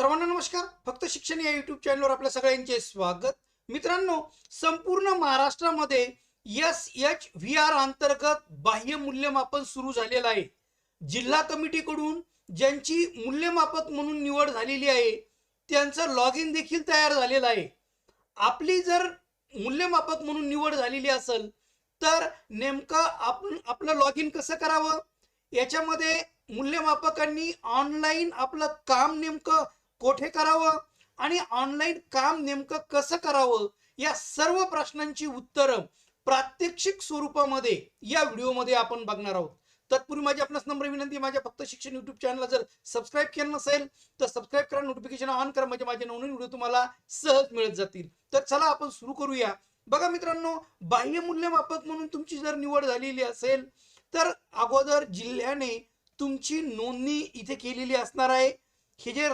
सर्वांना नमस्कार. फक्त शिक्षण या युट्यूब चॅनलवर आपल्या सगळ्यांचे स्वागत. मित्रांनो संपूर्ण महाराष्ट्रामध्ये एस एच व्ही आर अंतर्गत बाह्य मूल्यमापन सुरू झालेलं आहे. जिल्हा कमिटीकडून ज्यांची मूल्यमापक म्हणून निवड झालेली आहे त्यांचं लॉग इन देखील तयार झालेलं आहे. आपली जर मूल्यमापक म्हणून निवड झालेली असेल तर नेमकं आपण आपलं लॉग इन कसं करावं? याच्यामध्ये मूल्यमापकांनी ऑनलाईन आपलं काम नेमकं कोठे करावं? आणि ऑनलाईन काम नेमकं कसं करावं? या सर्व प्रश्नांची उत्तरं प्रात्यक्षिक स्वरूपामध्ये या व्हिडिओमध्ये आपण बघणार आहोत. तत्पूर्वी माझी आपणास नम्र विनंती माझ्या फक्त शिक्षण युट्यूब चॅनलला जर सबस्क्राईब केलं नसेल तर सबस्क्राईब करा नोटिफिकेशन ऑन करा म्हणजे माझे नवनवीन व्हिडिओ तुम्हाला सहज मिळत जातील. तर चला आपण सुरू करूया. बघा मित्रांनो बाह्य मूल्यमापक म्हणून तुमची जर निवड झालेली असेल तर अगोदर जिल्ह्याने तुमची नोंदणी इथे केलेली असणार आहे. हे जे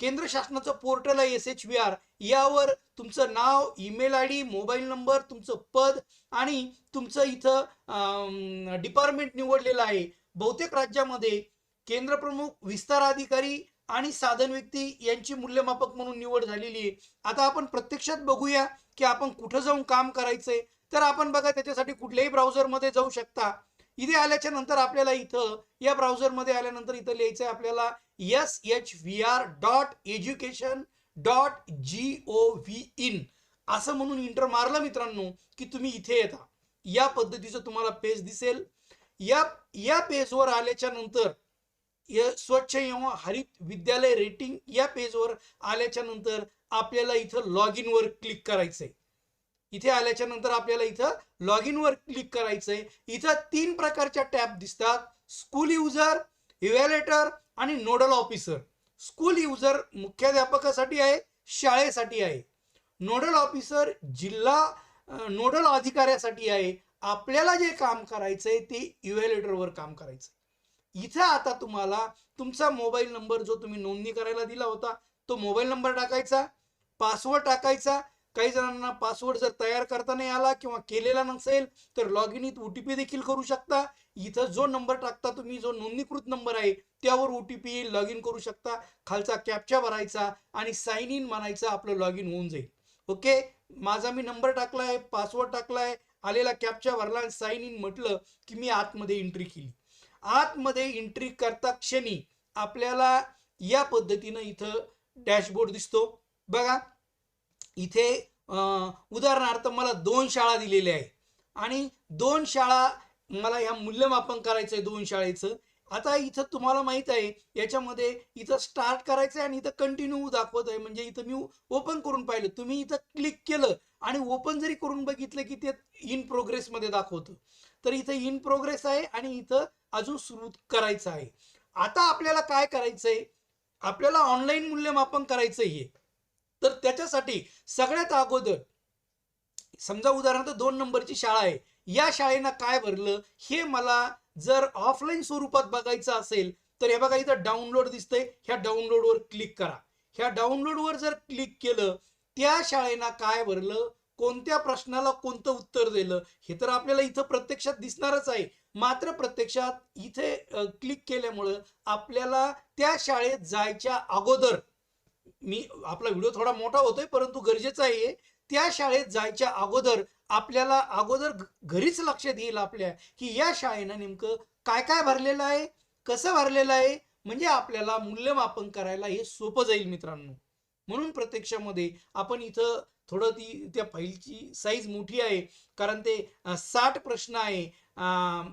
केंद्र शासनाचं पोर्टल आहे एस एच व्ही आर यावर तुमचं नाव email I D mobile number तुमचं पद आणि तुमचं इथं डिपार्टमेंट निवडलेलं आहे. बहुतेक राज्यामध्ये केंद्र प्रमुख विस्तार अधिकारी आणि साधन व्यक्ती यांची मूल्यमापक म्हणून निवड झालेली आहे. आता आपण प्रत्यक्षात बघूया की आपण कुठं जाऊन काम करायचंय. तर आपण बघा त्याच्यासाठी कुठल्याही ब्राउझरमध्ये जाऊ शकता. इथे आल्याच्यानंतर आपल्याला इथं या ब्राउझरमध्ये आल्यानंतर इथं लिहायचं आहे आपल्याला S H V R dot education dot G O V in असं म्हणून इंटर मारलं मित्रांनो की तुम्ही इथे येता. या पद्धतीचं तुम्हाला पेज दिसेल. या या पेजवर आल्याच्यानंतर स्वच्छ एवं हरित विद्यालय रेटिंग या पेजवर आल्याच्यानंतर आपल्याला इथं लॉग इनवर क्लिक करायचंय. इथे आल्याच्यानंतर आपल्याला इथं लॉग इनवर क्लिक करायचंय. इथं तीन प्रकारच्या टॅब दिसतात. स्कूल युजर इव्हॅलेटर आणि नोडल ऑफिसर स्कूल युजर मुख्याध्यापकासाठी आहे शाळेसाठी आहे. नोडल ऑफिसर जिल्हा नोडल अधिकाऱ्यासाठी आहे. आपल्याला जे काम करायचंय ते इव्हॅलेटरवर काम करायचंय. इथं आता तुम्हाला तुमचा मोबाईल नंबर जो तुम्ही नोंदणी करायला दिला होता तो मोबाईल नंबर टाकायचा पासवर्ड टाकायचा काही जणांना पासवर्ड जर तयार करता नाही आला किंवा केलेला नसेल तर log in O T P देखील करू शकता. इथं जो नंबर टाकता तुम्ही जो नोंदणीकृत नंबर आहे त्यावर ओ टी पी येईल लॉग इन करू शकता. खालचा कॅप्चा भरायचा आणि साईन इन म्हणायचा आपलं लॉग इन होऊन जाईल. ओके माझा मी नंबर टाकलाय पासवर्ड टाकलाय आलेला कॅप्चा भरला आणि साईन इन म्हटलं की मी आतमध्ये एंट्री केली. आतमध्ये एंट्री करता क्षणी आपल्याला या पद्धतीनं इथं डॅशबोर्ड दिसतो. बघा इथे उदाहरणार्थ मला दोन शाळा दिलेल्या आहे आणि दोन शाळा मला ह्या मूल्यमापन करायचं आहे दोन शाळेचं. आता इथं तुम्हाला माहीत आहे याच्यामध्ये इथं स्टार्ट करायचं आहे आणि इथं कंटिन्यू दाखवत आहे म्हणजे इथं मी ओपन करून पाहिलं. तुम्ही इथं क्लिक केलं आणि ओपन जरी करून बघितलं की ते इन प्रोग्रेसमध्ये दाखवतं. तर इथं इन प्रोग्रेस आहे आणि इथं अजून सुरू करायचं आहे. आता आपल्याला काय करायचंय? आपल्याला ऑनलाईन मूल्यमापन करायचं आहे तर त्याच्यासाठी सगळ्यात अगोदर समजा उदाहरणार्थ दोन नंबरची शाळा आहे या शाळेनं काय भरलं? हे मला जर ऑफलाईन स्वरूपात बघायचं असेल तर हे बघा इथं डाउनलोड दिसतंय. ह्या डाउनलोडवर क्लिक करा. ह्या डाउनलोडवर जर क्लिक केलं त्या शाळेनं काय भरलं? कोणत्या प्रश्नाला कोणतं उत्तर दिलं? हे तर आपल्याला इथं प्रत्यक्षात दिसणारच आहे. मात्र प्रत्यक्षात इथे क्लिक केल्यामुळं आपल्याला त्या शाळेत जायच्या अगोदर मी आपला व्हिडिओ थोडा मोठा होतोय परंतु गरजेचं आहे त्या शाळेत जायच्या अगोदर आपल्याला अगोदर घरीच लक्षात येईल आपल्या की या शाळेनं नेमकं काय काय भरलेलं आहे कसं भरलेलं आहे म्हणजे आपल्याला मूल्यमापन करायला हे सोपं जाईल मित्रांनो. म्हणून प्रत्यक्षामध्ये आपण इथं थोडं ती त्या फाईलची साईज मोठी आहे कारण ते साठ प्रश्न आहे.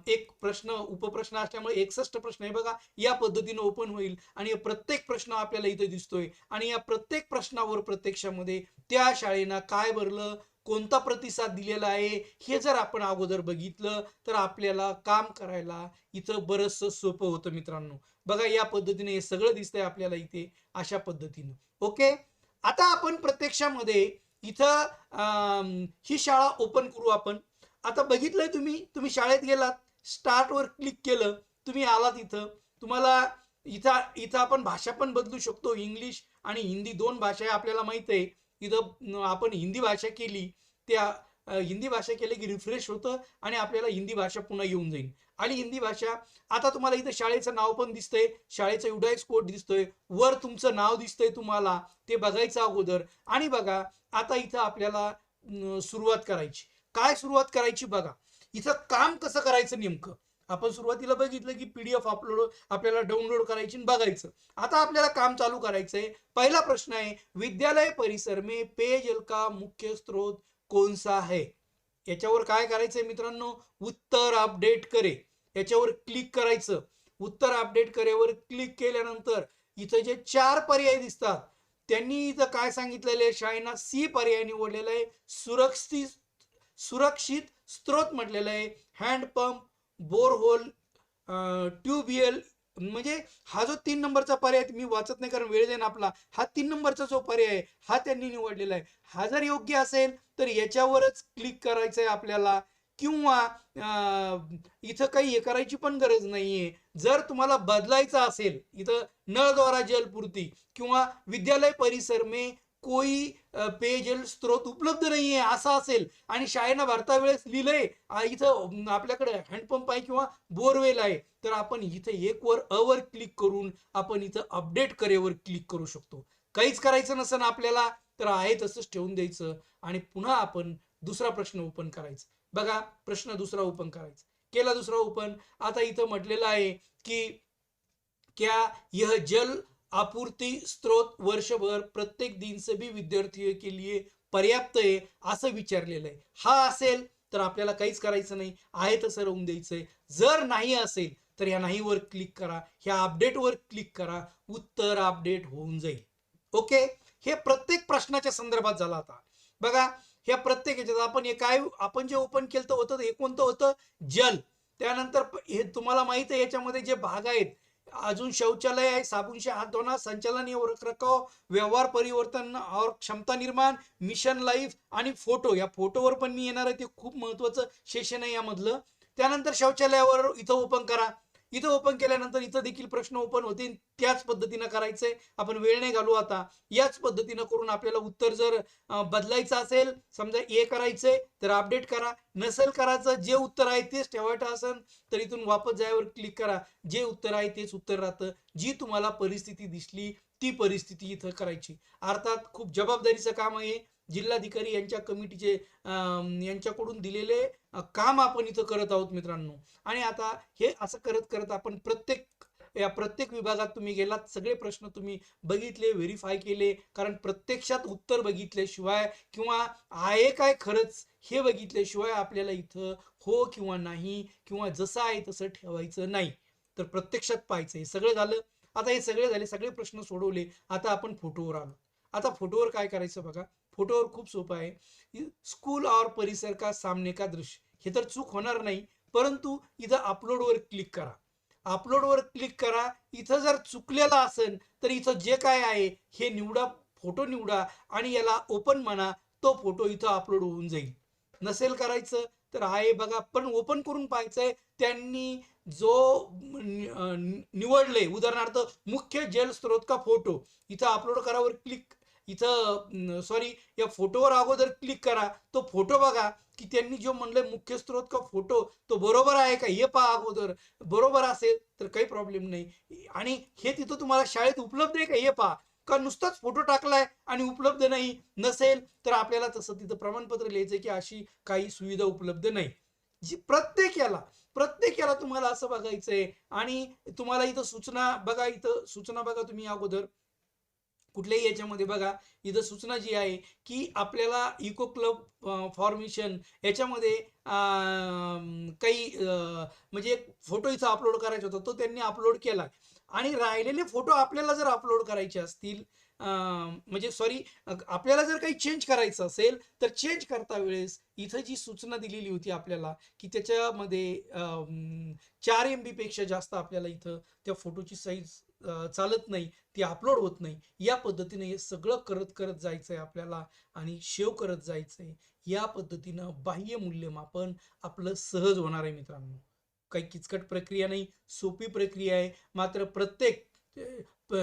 एक प्रश्न उपप्रश्न असल्यामुळे एकसष्ट प्रश्न आहे बघा. या पद्धतीनं ओपन होईल आणि प्रत्येक प्रश्न आपल्याला इथे दिसतोय. आणि या प्रत्येक प्रश्नावर प्रत्यक्षामध्ये त्या शाळेनं काय भरलं कोणता प्रतिसाद दिलेला आहे हे जर आपण अगोदर बघितलं तर आपल्याला काम करायला इथं बरंचसं सोपं होतं मित्रांनो. बघा या पद्धतीने हे सगळं दिसतंय आपल्याला इथे अशा पद्धतीनं. ओके? आता आपण प्रत्यक्षामध्ये इथं ही शाळा ओपन करू आपण. आता बघितलंय तुम्ही तुम्ही शाळेत गेलात स्टार्टवर क्लिक केलं तुम्ही आलात इथं. तुम्हाला इथं इथं आपण भाषा पण बदलू शकतो इंग्लिश आणि हिंदी दोन भाषा आपल्याला माहीत आहे. इथं आपण हिंदी भाषा केली त्या हिंदी भाषा केली की रिफ्रेश होतं आणि आपल्याला हिंदी भाषा पुन्हा येऊन जाईल. आणि हिंदी भाषा आता तुम्हाला इथं शाळेचं नाव पण दिसतंय. शाळेचं युडायस स्पोर्ट दिसतोय. वर तुमचं नाव दिसतंय तुम्हाला. ते बघायचं अगोदर. आणि बघा आता इथं आपल्याला सुरुवात करायची. काय सुरुवात करायची बघा. इथं काम कसं करायचं नेमकं? आपण सुरुवातीला बघितलं की पीडीएफ अपलोड आपल्याला डाउनलोड करायची आणि बघायचं. आता आपल्याला काम चालू करायचंय. पहिला प्रश्न आहे विद्यालय परिसर में पेयजल का मुख्य स्रोत कौन सा है याच्यावर काय करायचंय मित्रांनो? उत्तर अपडेट करे. याच्यावर क्लिक करायचं. उत्तर अपडेट करेवर क्लिक केल्यानंतर इथं जे चार पर्याय दिसतात त्यांनी इथं काय सांगितलेलं आहे? शाळेना सी पर्याय निवडलेला आहे. सुरक्षित सुरक्षित स्त्रोत म्हटलेलं आहे. हँडपंप बोरहोल ट्यूबवेल म्हणजे हा जो तीन नंबरचा पर्याय आहे, मी वाचत नाही कारण वेळ जाईन आपला. हा तीन नंबरचा जो पर्याय आहे हा त्यांनी निवडलेला आहे. हा जर योग्य असेल तर याच्यावरच क्लिक करायचं आहे आपल्याला. किंवा इथं काही हे करायची पण गरज नाहीये. जर तुम्हाला बदलायचं असेल इथं नळद्वारा जलपूर्ती किंवा विद्यालय परिसर मे कोई पेयजल स्त्रोत उपलब्ध नाहीये असा असेल. आणि शाळेनं भरता वेळेस लिहिलंय इथं आपल्याकडे हँडपंप आहे किंवा बोरवेल आहे. तर आपण इथं एक वर अवर क्लिक करून आपण इथं अपडेट करेवर क्लिक करू शकतो. काहीच करायचं नसेल आपल्याला तर आहे तसंच ठेवून द्यायचं. आणि पुन्हा आपण दुसरा प्रश्न ओपन करायचा. बघा प्रश्न दुसरा ओपन करायचा. केला दुसरा ओपन आता इथं म्हटलेलं आहे की क्या यह जल आपूर्ति स्त्रोत वर्षभर प्रत्येक दिन सभी विद्यार्थियों के लिए पर्याप्त आहे असं विचारलेलं आहे. हा असेल तर आपल्याला काहीच करायचं नाही. आहे तसं राहून द्यायचंय. जर नाही असेल तर या नाहीवर क्लिक करा. ह्या अपडेटवर क्लिक करा. उत्तर अपडेट होऊन जाईल. ओके हे प्रत्येक प्रश्नाच्या संदर्भात झाला आता. बघा ह्या प्रत्येक याच्यात आपण हे काय आपण जे ओपन केलं होतं हे कोणतं होतं? जल. त्यानंतर हे तुम्हाला माहीत आहे याच्यामध्ये जे भाग आहेत अजून शौचालय आहे. साबुनशे हात धोणं संचालन और रखरखाव व्यवहार परिवर्तन और क्षमता निर्माण मिशन लाईफ आणि फोटो या फोटोवर पण मी येणार आहे. ते खूप महत्वाचं सेशन आहे यामधलं. त्यानंतर शौचालयावर इथं ओपन करा. इथं ओपन केल्यानंतर इथं देखील प्रश्न ओपन होतील. त्याच पद्धतीनं करायचंय. आपण वेळ नाही घालू आता. याच पद्धतीनं करून आपल्याला उत्तर जर बदलायचं असेल समजा ए करायचंय तर अपडेट करा. नसेल करायचं जे उत्तर आहे तेच ठेवायचं असेल तर इथून वापस जायवर क्लिक करा. जे उत्तर आहे तेच उत्तर राहतं. जी तुम्हाला परिस्थिती दिसली ती परिस्थिती इथं करायची. अर्थात खूप जबाबदारीचं काम आहे. जिल्हाधिकारी यांच्या कमिटीचे यांच्याकडून दिलेले काम आपण इथं करत आहोत मित्रांनो. आणि आता हे असं करत करत आपण प्रत्येक या प्रत्येक विभागात तुम्ही गेलात सगळे प्रश्न तुम्ही बघितले व्हेरीफाय केले. कारण प्रत्यक्षात उत्तर बघितल्याशिवाय किंवा आहे काय खरंच हे बघितल्याशिवाय आपल्याला इथं हो किंवा नाही किंवा जसं आहे तसं ठेवायचं नाही. तर प्रत्यक्षात पाहायचं हे सगळं झालं. आता हे सगळे झाले सगळे प्रश्न सोडवले. आता आपण फोटोवर आलो. आता फोटोवर काय करायचं बघा. फोटोवर खूप सोपं आहे. स्कूल और परिसर का सामने का दृश्य? हे तर चूक होणार नाही. परंतु इथं अपलोडवर क्लिक करा. अपलोडवर क्लिक करा. इथं जर चुकलेलं असेल तर इथं जे काय आहे हे निवडा फोटो निवडा आणि याला ओपन म्हणा. तो फोटो इथं अपलोड होऊन जाईल. नसेल करायचं तर आहे बघा पण ओपन करून पाहायचंय. त्यांनी जो निवडले उदाहरणार्थ मुख्य जल स्रोत का फोटो इथं अपलोड करावर क्लिक इथं सॉरी या फोटोवर अगोदर क्लिक करा. तो फोटो बघा की त्यांनी जो म्हणले मुख्य स्रोत का फोटो तो बरोबर आहे का? हे पहा अगोदर. बरोबर असेल तर काही प्रॉब्लेम नाही. आणि हे तिथं तुम्हाला शाळेत उपलब्ध आहे का? हे पहा. का नुसताच फोटो टाकलाय आणि उपलब्ध नाही? नसेल तर आपल्याला तसं तिथं प्रमाणपत्र लिहायचं की अशी काही सुविधा उपलब्ध नाही. जी प्रत्येक याला प्रत्येक याला तुम्हाला असं बघायचंय. आणि तुम्हाला इथं सूचना बघा इथं सूचना बघा तुम्ही अगोदर. कुठल्याही याच्यामध्ये बघा इथं सूचना जी आहे की आपल्याला इको क्लब फॉर्मेशन याच्यामध्ये काही म्हणजे एक फोटो इथं अपलोड करायचा होता तो त्यांनी अपलोड केला आणि राहिलेले फोटो आपल्याला जर अपलोड करायचे असतील म्हणजे सॉरी आपल्याला जर काही चेंज करायचं असेल तर चेंज करता वेळेस इथं जी सूचना दिलेली होती आपल्याला की त्याच्यामध्ये चार एमपेक्षा जास्त आपल्याला इथं त्या फोटोची साईज चालत नाही ती अपलोड होत नाही. या पद्धतीने हे सगळं करत करत जायचं आहे आपल्याला आणि शेव करत जायचं आहे या पद्धतीनं बाह्य मूल्यमापन आपलं सहज होणार आहे मित्रांनो. काही किचकट प्रक्रिया नाही सोपी प्रक्रिया आहे. मात्र प्रत्येक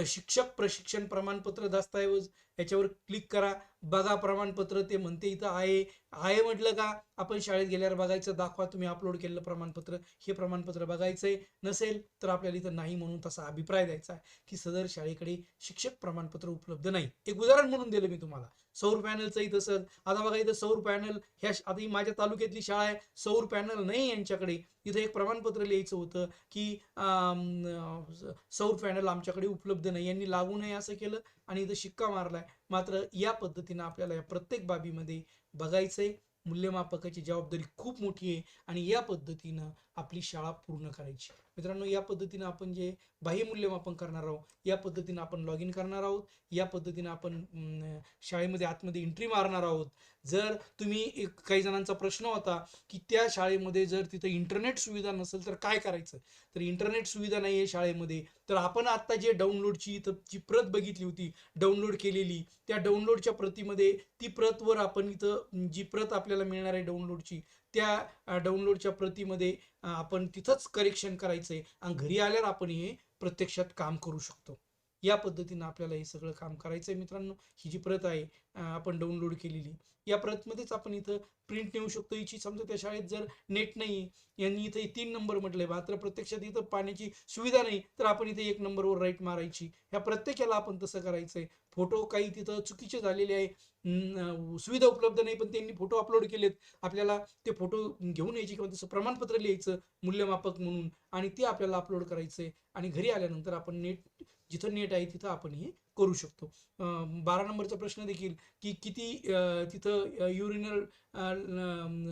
शिक्षक प्रशिक्षण प्रमाणपत्र दस्तऐवज याच्यावर क्लिक करा. बघा प्रमाणपत्र ते म्हणते इथं आहे. आहे म्हटलं का आपण शाळेत गेल्यावर बघायचं दाखवा तुम्ही अपलोड केलेलं प्रमाणपत्र. हे प्रमाणपत्र बघायचं आहे नसेल तर आपल्याला इथं नाही म्हणून तसा अभिप्राय द्यायचा आहे की सदर शाळेकडे शिक्षक प्रमाणपत्र उपलब्ध नाही. एक उदाहरण म्हणून दिलं मी तुम्हाला. सौर पॅनलचं इथं सर. आता बघा इथं सौर पॅनल ह्या आता ही माझ्या तालुक्यातली शाळा आहे. सौर पॅनल नाही यांच्याकडे. इथं एक प्रमाणपत्र लिहायचं होतं की सौर पॅनल आमच्याकडे उपलब्ध नाही. यांनी लागू नये असं केलं. आणि इथं शिक्का मारलाय. मात्र या पद्धतीनं आपल्याला या प्रत्येक बाबीमध्ये बघायचंय. मूल्यमापकाची जबाबदारी खूप मोठी आहे. आणि या पद्धतीनं आपली शाळा पूर्ण करायची. मित्रांनो या पद्धतीनं आपण जे बाह्य मूल्यमापन करणार आहोत या पद्धतीनं आपण लॉग इन करणार आहोत या पद्धतीनं आपण शाळेमध्ये आतमध्ये एंट्री मारणार आहोत. जर तुम्ही एक काही जणांचा प्रश्न होता की त्या शाळेमध्ये जर तिथं इंटरनेट सुविधा नसेल तर काय करायचं? तर इंटरनेट सुविधा नाही आहे शाळेमध्ये. तर आपण आता जे डाउनलोडची इथं जी प्रत बघितली होती डाउनलोड केलेली त्या डाउनलोडच्या प्रतीमध्ये ती प्रतवर आपण इथं जी प्रत आपल्याला मिळणार आहे डाउनलोडची त्या डाउनलोडच्या प्रतीमध्ये आपण तिथंच करेक्शन करायचंय आणि घरी आल्यावर आपण हे प्रत्यक्षात काम करू शकतो. या पद्धतीनं आपल्याला हे सगळं काम करायचं आहे मित्रांनो. ही जी प्रत आहे आपण डाउनलोड केलेली या प्रतमध्येच आपण इथं प्रिंट नेऊ शकतो. हिची समजा त्या शाळेत जर नेट नाही यांनी इथे तीन नंबर म्हटलंय मात्र प्रत्यक्षात इथं पाण्याची सुविधा नाही तर आपण इथे एक नंबरवर राईट मारायची. ह्या प्रत्येकाला आपण तसं करायचंय. फोटो काही तिथं चुकीचे झालेले आहे सुविधा उपलब्ध नाही पण त्यांनी फोटो अपलोड केलेत. आपल्याला ते फोटो घेऊन यायचे किंवा तसं प्रमाणपत्र लिहायचं मूल्यमापक म्हणून आणि ते आपल्याला अपलोड करायचंय. आणि घरी आल्यानंतर आपण नेट जिथं नेट आहे तिथं आपण हे करू शकतो. बारा नंबरचा प्रश्न देखील की किती तिथं युरिनल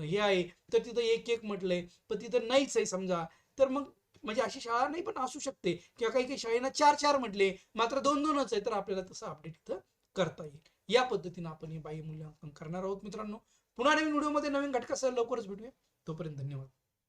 हे आहे तर तिथं एक एक म्हटलंय पण तिथं नाहीच आहे समजा. तर मग म्हणजे अशी शाळा नाही पण असू शकते. किंवा काही काही शाळेनं चार चार म्हटले मात्र दोन दोनच आहे तर आपल्याला तसं अपडेट इथं करता येईल. या पद्धतीनं आपण हे बाह्य मूल्यांकन करणार आहोत मित्रांनो. पुन्हा नवीन व्हिडिओमध्ये नवीन घटकासह लवकरच भेटूया. तोपर्यंत धन्यवाद.